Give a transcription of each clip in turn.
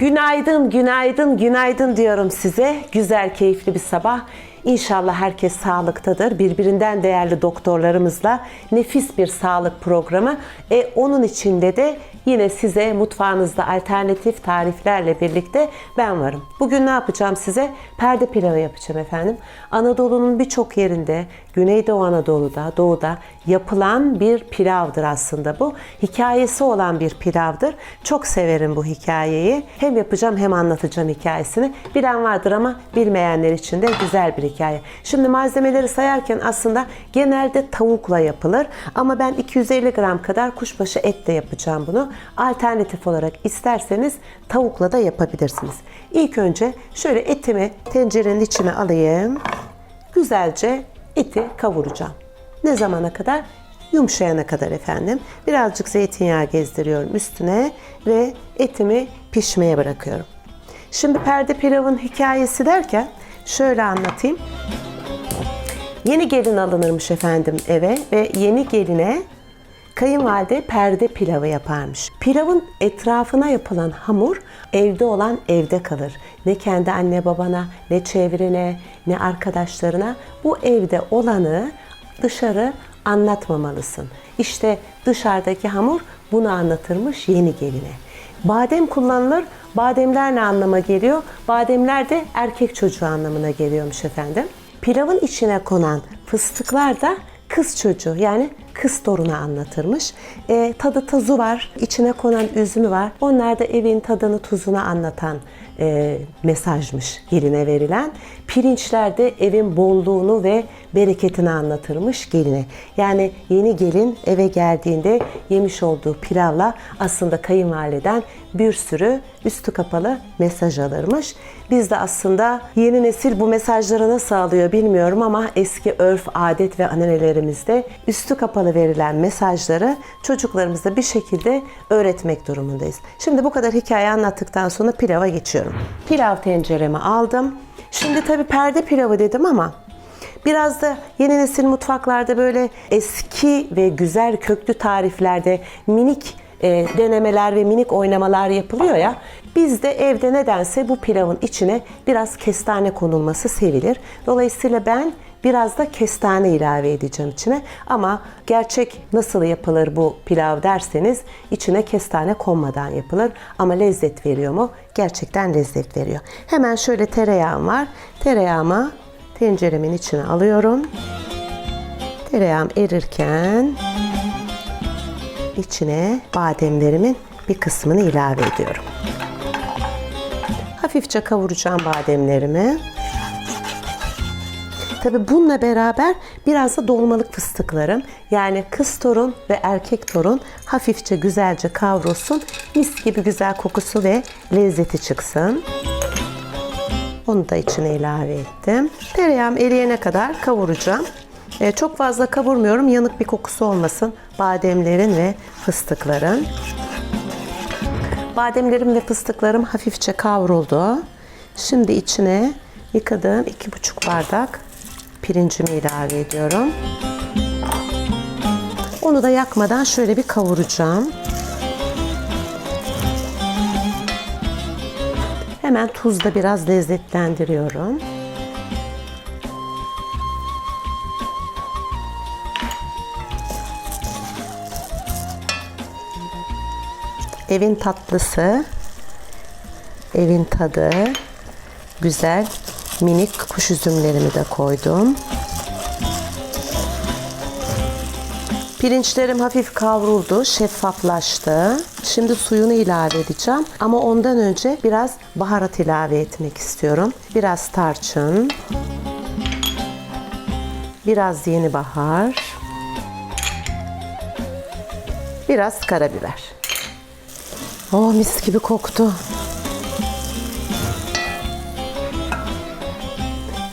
Günaydın, günaydın, günaydın diyorum size. Güzel, keyifli bir sabah. İnşallah herkes sağlıktadır. Birbirinden değerli doktorlarımızla nefis bir sağlık programı. E, onun içinde de yine size mutfağınızda alternatif tariflerle birlikte ben varım. Bugün ne yapacağım size? Perde pilavı yapacağım efendim. Anadolu'nun birçok yerinde, Güneydoğu Anadolu'da, Doğu'da yapılan bir pilavdır aslında bu. Hikayesi olan bir pilavdır. Çok severim bu hikayeyi. Hem yapacağım hem anlatacağım hikayesini. Bilen vardır ama bilmeyenler için de güzel bir hikaye. Şimdi malzemeleri sayarken aslında genelde tavukla yapılır. Ama ben 250 gram kadar kuşbaşı etle yapacağım bunu. Alternatif olarak isterseniz tavukla da yapabilirsiniz. İlk önce şöyle etimi tencerenin içine alayım. Güzelce eti kavuracağım. Ne zamana kadar? Yumuşayana kadar efendim. Birazcık zeytinyağı gezdiriyorum üstüne ve etimi pişmeye bırakıyorum. Şimdi perde pilavın hikayesi derken şöyle anlatayım. Yeni gelin alınırmış efendim eve ve yeni geline kayınvalide perde pilavı yaparmış. Pilavın etrafına yapılan hamur evde olan evde kalır. Ne kendi anne babana, ne çevrene, ne arkadaşlarına bu evde olanı dışarı anlatmamalısın. İşte dışarıdaki hamur bunu anlatırmış yeni geline. Badem kullanılır. Bademler ne anlama geliyor? Bademler de erkek çocuğu anlamına geliyormuş efendim. Pilavın içine konan fıstıklar da kız çocuğu yani kız torunu anlatırmış. E, tadı tuzu var, içine konan üzümü var. Onlar da evin tadını tuzunu anlatan e, mesajmış geline verilen. Pirinçler de evin bolluğunu ve bereketini anlatırmış geline. Yani yeni gelin eve geldiğinde yemiş olduğu pilavla aslında kayınvaliden bir sürü üstü kapalı mesaj alırmış. Biz de aslında yeni nesil bu mesajları nasıl alıyor bilmiyorum ama eski örf, adet ve annelerimizde üstü kapalı verilen mesajları çocuklarımıza bir şekilde öğretmek durumundayız. Şimdi bu kadar hikaye anlattıktan sonra pilava geçiyorum. Pilav tenceremi aldım. Şimdi tabii perde pilavı dedim ama Biraz da yeni nesil mutfaklarda böyle eski ve güzel köklü tariflerde minik e, denemeler ve minik oynamalar yapılıyor ya. Bizde evde nedense bu pilavın içine biraz kestane konulması sevilir. Dolayısıyla ben biraz da kestane ilave edeceğim içine. Ama gerçek nasıl yapılır bu pilav derseniz içine kestane konmadan yapılır. Ama lezzet veriyor mu? Gerçekten lezzet veriyor. Hemen şöyle tereyağım var. Tereyağıma tenceremin içine alıyorum. Tereyağım erirken içine bademlerimin bir kısmını ilave ediyorum. Hafifçe kavuracağım bademlerimi. Tabi bununla beraber biraz da dolmalık fıstıklarım yani kız torun ve erkek torun hafifçe güzelce kavrulsun. Mis gibi güzel kokusu ve lezzeti çıksın. Onu da içine ilave ettim. Tereyağım eriyene kadar kavuracağım. Ee, çok fazla kavurmuyorum yanık bir kokusu olmasın bademlerin ve fıstıkların. Bademlerim ve fıstıklarım hafifçe kavruldu. Şimdi içine yıkadığım iki buçuk bardak pirincimi ilave ediyorum. Onu da yakmadan şöyle bir kavuracağım. Hemen tuzla biraz lezzetlendiriyorum. Evin tatlısı, evin tadı, güzel minik kuş üzümlerimi de koydum. Pirinçlerim hafif kavruldu, şeffaflaştı. Şimdi suyunu ilave edeceğim. Ama ondan önce biraz baharat ilave etmek istiyorum. Biraz tarçın. Biraz yeni bahar. Biraz karabiber. Oh mis gibi koktu.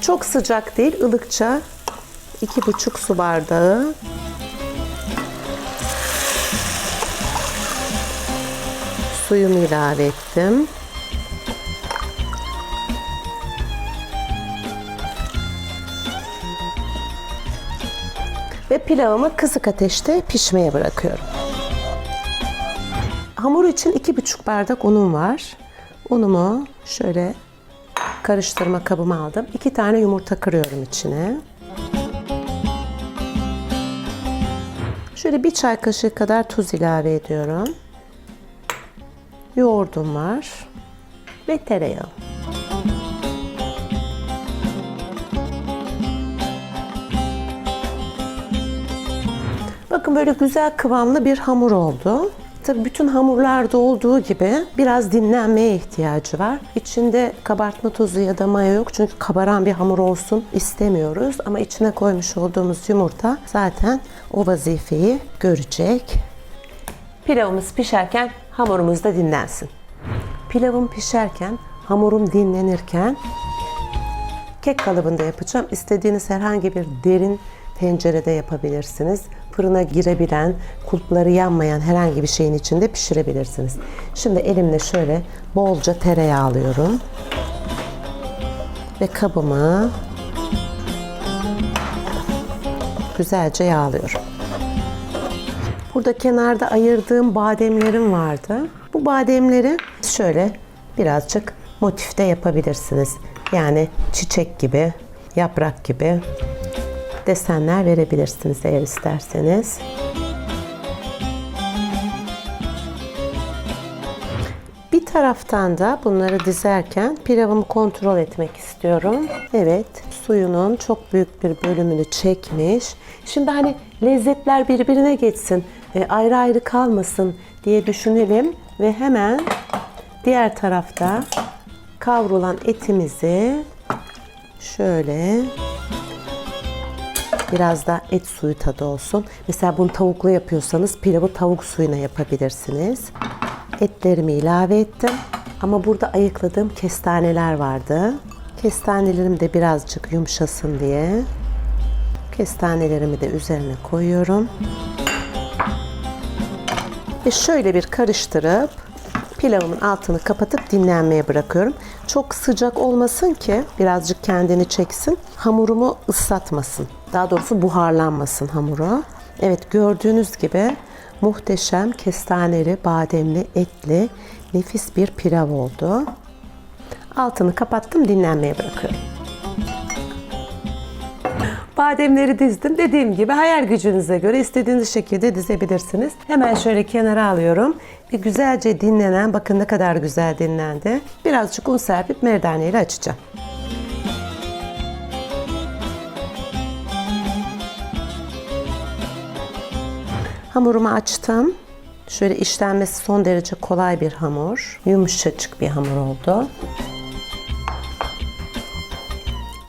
Çok sıcak değil, ılıkça iki buçuk su bardağı suyumu ilave ettim. Ve pilavımı kısık ateşte pişmeye bırakıyorum. Hamur için iki buçuk bardak unum var. Unumu şöyle karıştırma kabıma aldım. İki tane yumurta kırıyorum içine. Şöyle bir çay kaşığı kadar tuz ilave ediyorum. Yoğurdum var ve tereyağı. Bakın böyle güzel kıvamlı bir hamur oldu. Tabii bütün hamurlarda olduğu gibi biraz dinlenmeye ihtiyacı var. İçinde kabartma tozu ya da maya yok çünkü kabaran bir hamur olsun istemiyoruz. Ama içine koymuş olduğumuz yumurta zaten o vazifeyi görecek. Pilavımız pişerken hamurumuz da dinlensin. Pilavım pişerken, hamurum dinlenirken kek kalıbında yapacağım. İstediğiniz herhangi bir derin tencerede yapabilirsiniz. Fırına girebilen, kulpları yanmayan herhangi bir şeyin içinde pişirebilirsiniz. Şimdi elimle şöyle bolca tereyağı alıyorum. Ve kabımı güzelce yağlıyorum. Burada kenarda ayırdığım bademlerim vardı. Bu bademleri şöyle birazcık motifte yapabilirsiniz. Yani çiçek gibi, yaprak gibi desenler verebilirsiniz eğer isterseniz. Bir taraftan da bunları dizerken pilavımı kontrol etmek istiyorum. Evet, suyunun çok büyük bir bölümünü çekmiş. Şimdi hani lezzetler birbirine geçsin, e, ayrı ayrı kalmasın diye düşünelim ve hemen diğer tarafta kavrulan etimizi şöyle biraz da et suyu tadı olsun. Mesela bunu tavuklu yapıyorsanız pilavı tavuk suyuna yapabilirsiniz. Etlerimi ilave ettim. Ama burada ayıkladığım kestaneler vardı. Kestanelerim de birazcık yumuşasın diye. Kestanelerimi de üzerine koyuyorum. Ve şöyle bir karıştırıp pilavımın altını kapatıp dinlenmeye bırakıyorum. Çok sıcak olmasın ki birazcık kendini çeksin. Hamurumu ıslatmasın. Daha doğrusu buharlanmasın hamuru. Evet gördüğünüz gibi muhteşem kestaneli, bademli, etli nefis bir pilav oldu. Altını kapattım dinlenmeye bırakıyorum. Bademleri dizdim. Dediğim gibi hayal gücünüze göre istediğiniz şekilde dizebilirsiniz. Hemen şöyle kenara alıyorum. Bir güzelce dinlenen, bakın ne kadar güzel dinlendi. Birazcık un serpip merdane ile açacağım. Hamurumu açtım. Şöyle işlenmesi son derece kolay bir hamur. Yumuşacık bir hamur oldu.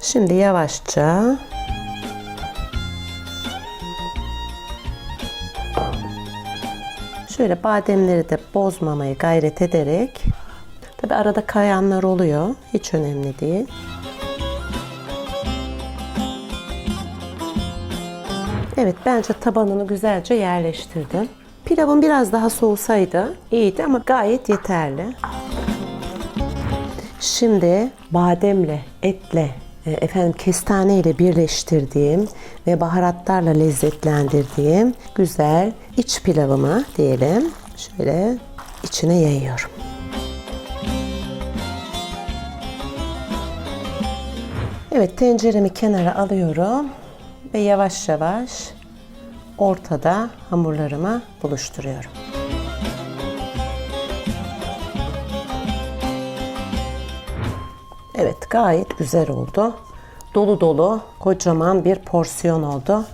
Şimdi yavaşça Şöyle bademleri de bozmamayı gayret ederek tabi arada kayanlar oluyor. Hiç önemli değil. Evet bence tabanını güzelce yerleştirdim. Pilavın biraz daha soğusaydı iyiydi ama gayet yeterli. Şimdi bademle, etle, e, efendim kestane ile birleştirdiğim ve baharatlarla lezzetlendirdiğim güzel iç pilavımı diyelim şöyle içine yayıyorum. Evet tenceremi kenara alıyorum ve yavaş yavaş ortada hamurlarımı buluşturuyorum. Evet gayet güzel oldu. Dolu dolu kocaman bir porsiyon oldu.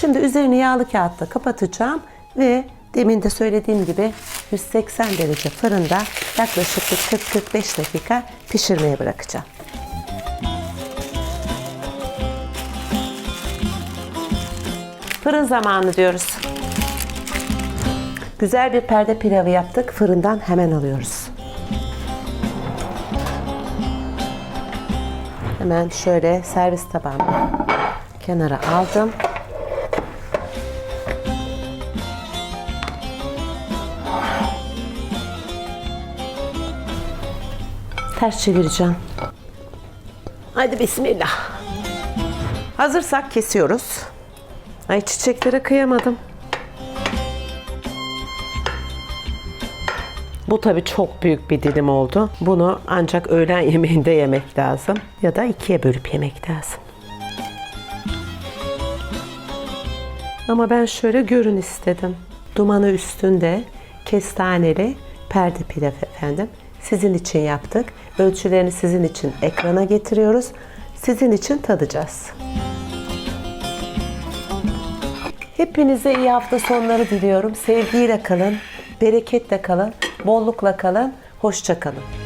Şimdi üzerini yağlı kağıtla kapatacağım ve demin de söylediğim gibi 180 derece fırında yaklaşık 40-45 dakika pişirmeye bırakacağım. Fırın zamanı diyoruz. Güzel bir perde pilavı yaptık. Fırından hemen alıyoruz. Hemen şöyle servis tabağımı kenara aldım. Ters çevireceğim. Hadi bismillah. Hazırsak kesiyoruz. Ay çiçeklere kıyamadım. Bu tabii çok büyük bir dilim oldu. Bunu ancak öğlen yemeğinde yemek lazım. Ya da ikiye bölüp yemek lazım. Ama ben şöyle görün istedim. Dumanı üstünde kestaneli perde pilav efendim. Sizin için yaptık. Ölçülerini sizin için ekrana getiriyoruz. Sizin için tadacağız. Hepinize iyi hafta sonları diliyorum. Sevgiyle kalın, bereketle kalın, bollukla kalın, hoşça kalın.